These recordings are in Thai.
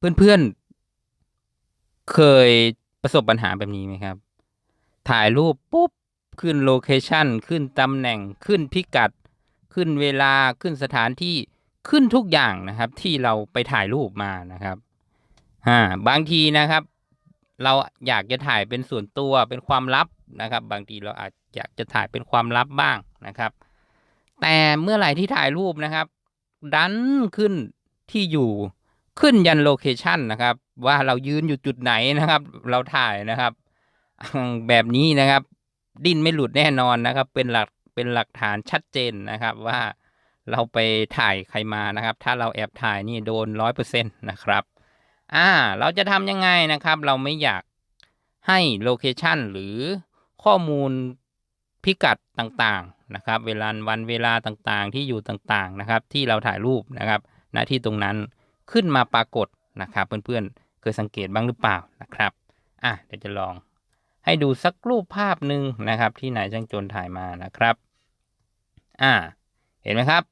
เพื่อนๆ เคยประสบปัญหาแบบนี้ไหมครับ ถ่ายรูปปุ๊บ ขึ้นโลเคชันขึ้นตำแหน่งขึ้นพิกัด ขึ้นเวลาขึ้นสถานที่ขึ้นทุกอย่างนะครับ ที่เราไปถ่ายรูปมานะครับอ่าบางทีนะครับ เราอยากจะถ่ายเป็นส่วนตัวเป็นความลับนะครับ บางทีเราอาจอยากจะถ่ายเป็นความลับบ้างนะครับ แต่เมื่อไหร่ที่ถ่ายรูปนะครับ ดันขึ้นที่อยู่ ขึ้นยันโลเคชันนะครับ ว่าเรายืนอยู่จุดไหนนะครับ เราถ่ายนะครับ แบบนี้นะครับ ดิ้นไม่หลุดแน่นอนนะครับ เป็นหลักเป็นหลักฐานชัดเจนนะครับว่าเราไปถ่ายใครมานะครับ ถ้าเราแอบถ่ายนี่โดนร้อยเปอร์เซ็นต์นะครับอ่าเราจะทำยังไงนะครับ เราไม่อยากให้โลเคชันหรือข้อมูลพิกัดต่างๆนะครับ เวลาวันเวลาต่างๆ ที่อยู่ต่างๆนะครับ ที่เราถ่ายรูปนะครับ ณที่ตรงนั้น ขึ้นมาปรากฏนะครับ เพื่อนๆ เคยสังเกตบ้างหรือเปล่านะครับอะเดี๋ยวจะลอง ให้ดูสักรูปภาพหนึ่งนะครับ ที่นายช่างจนถ่ายมานะครับอ่าเห็นไหมครับ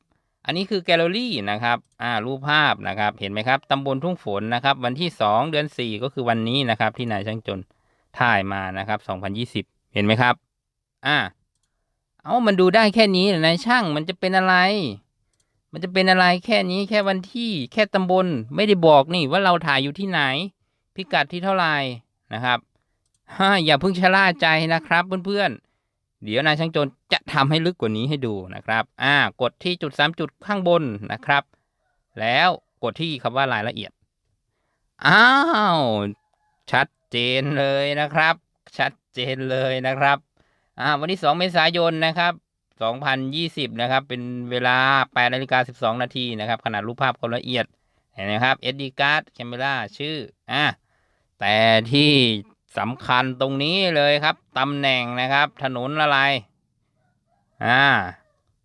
อันนี้คือแกลเลอรี่นะครับอ่ารูปภาพนะครับ เห็นไหมครับตำบลทุ่งฝนนะครับ วันที่สองเดือนสี่ก็คือวันนี้นะครับ ที่นายช่างจนถ่ายมานะครับสองพันยี่สิบเห็นไหมครับอ่าเอามันดูได้แค่นี้นายช่างมันจะเป็นอะไร มันจะเป็นอะไรแค่นี้แค่วันที่แค่ตำบลไม่ได้บอกนี่ว่าเราถ่ายอยู่ที่ไหน พิกัดที่เท่าไหร่นะครับอย่าเพิ่งชะล่าใจนะครับเพื่อนๆ เดี๋ยวนายช่างจนจะทำให้ลึกกว่านี้ให้ดูนะครับ อ่ากดที่จุดสามจุดข้างบนนะครับ แล้วกดที่คำว่ารายละเอียด อ้าว ชัดเจนเลยนะครับ ชัดเจนเลยนะครับ อ่าวันที่ 2 เมษายนนะครับ 2020 นะครับ เป็นเวลา8นาฬิกา12 นาทีนะครับ ขนาดรูปภาพความละเอียดเห็นไหมครับ SD card camera ชื่ออ่าแต่ที่สำคัญตรงนี้เลยครับตำแหน่งนะครับ ถนนอะไรอ่า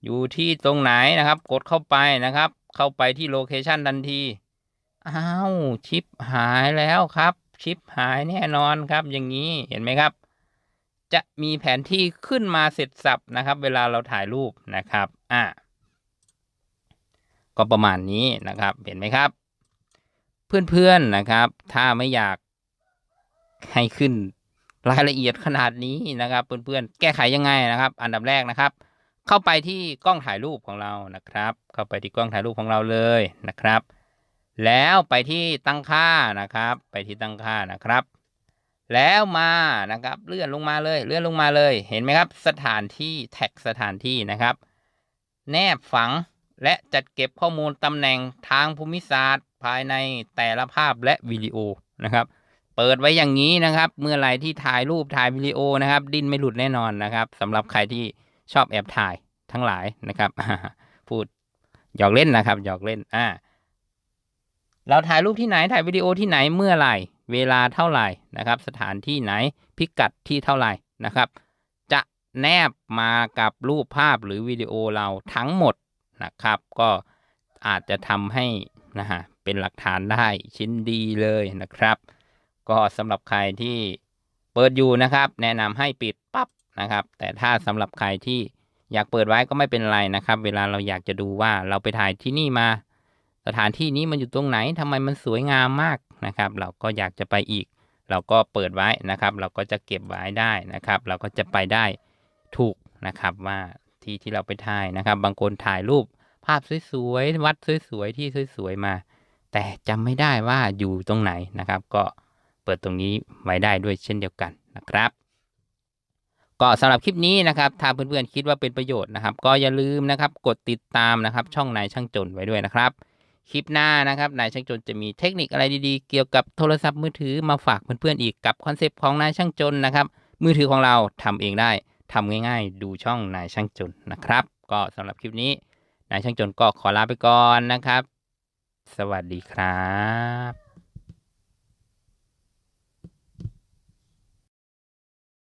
อยู่ที่ตรงไหนนะครับ กดเข้าไปนะครับ เข้าไปที่โลเคชันทันทีอ้าวชิปหายแล้วครับ ชิปหายแน่นอนครับอย่างนี้เห็นไหมครับ จะมีแผนที่ขึ้นมาเสร็จสับนะครับ เวลาเราถ่ายรูปนะครับอ่าก็ประมาณนี้นะครับเห็นไหมครับ เพื่อนๆนะครับ ถ้าไม่อยากให้ขึ้นรายละเอียดขนาดนี้นะครับ เพื่อนๆ แก้ไขยังไงนะครับ อันดับแรกนะครับ เข้าไปที่กล้องถ่ายรูปของเรานะครับ เข้าไปที่กล้องถ่ายรูปของเราเลยนะครับ แล้วไปที่ตั้งค่านะครับ ไปที่ตั้งค่านะครับ แล้วมานะครับ เลื่อนลงมาเลย เลื่อนลงมาเลย เห็นไหมครับ สถานที่แท็กสถานที่นะครับ แนบฝังและจัดเก็บข้อมูลตำแหน่งทางภูมิศาสตร์ ภายในแต่ละภาพและวิดีโอนะครับ เปิดไว้อย่างนี้นะครับ เมื่อไรที่ถ่ายรูปถ่ายวิดีโอนะครับ ดิ้นไม่หลุดแน่นอนนะครับสำหรับใครที่ชอบแอบถ่ายทั้งหลายนะครับพูดหยอกเล่นนะครับหยอกเล่นอ่าเราถ่ายรูปที่ไหนถ่ายวิดีโอที่ไหนเมื่อไหร่ เวลาเท่าไหร่นะครับ สถานที่ไหนพิกัดที่เท่าไหร่นะครับ จะแนบมากับรูปภาพหรือวิดีโอเราทั้งหมดนะครับ ก็อาจจะทำให้นะฮะเป็นหลักฐานได้ชิ้นดีเลยนะครับ ก็สำหรับใครที่เปิดอยู่นะครับ แนะนำให้ปิดปั๊บนะครับ แต่ถ้าสำหรับใครที่อยากเปิดไว้ก็ไม่เป็นไรนะครับ เวลาเราอยากจะดูว่าเราไปถ่ายที่นี่มา สถานที่นี้มันอยู่ตรงไหนทำไมมันสวยงามมาก นะครับ เราก็อยากจะไปอีก เราก็เปิดไว้นะครับ เราก็จะเก็บไว้ได้นะครับ เราก็จะไปได้ถูกนะครับว่าที่ที่เราไปถ่ายนะครับ บางคนถ่ายรูปภาพสวยๆวัดสวยๆที่สวยๆมา แต่จำไม่ได้ว่าอยู่ตรงไหนนะครับ ก็เปิดตรงนี้ไว้ได้ด้วยเช่นเดียวกันนะครับ ก็สำหรับคลิปนี้นะครับ ถ้าเพื่อนๆคิดว่าเป็นประโยชน์นะครับ ก็อย่าลืมนะครับ กดติดตามนะครับ ช่องนายช่างจนไว้ด้วยนะครับ คลิปหน้านะครับนายช่างจนจะมีเทคนิคอะไรดีๆ เกี่ยวกับโทรศัพท์มือถือมาฝากเพื่อนๆอีกกับคอนเซปต์ของนายช่างจนนะครับ มือถือของเราทำเองได้ทำง่าย ๆ ดูช่องนายช่างจนนะครับ ก็สำหรับคลิปนี้นายช่างจนก็ขอลาไปก่อนนะครับ สวัสดีครับ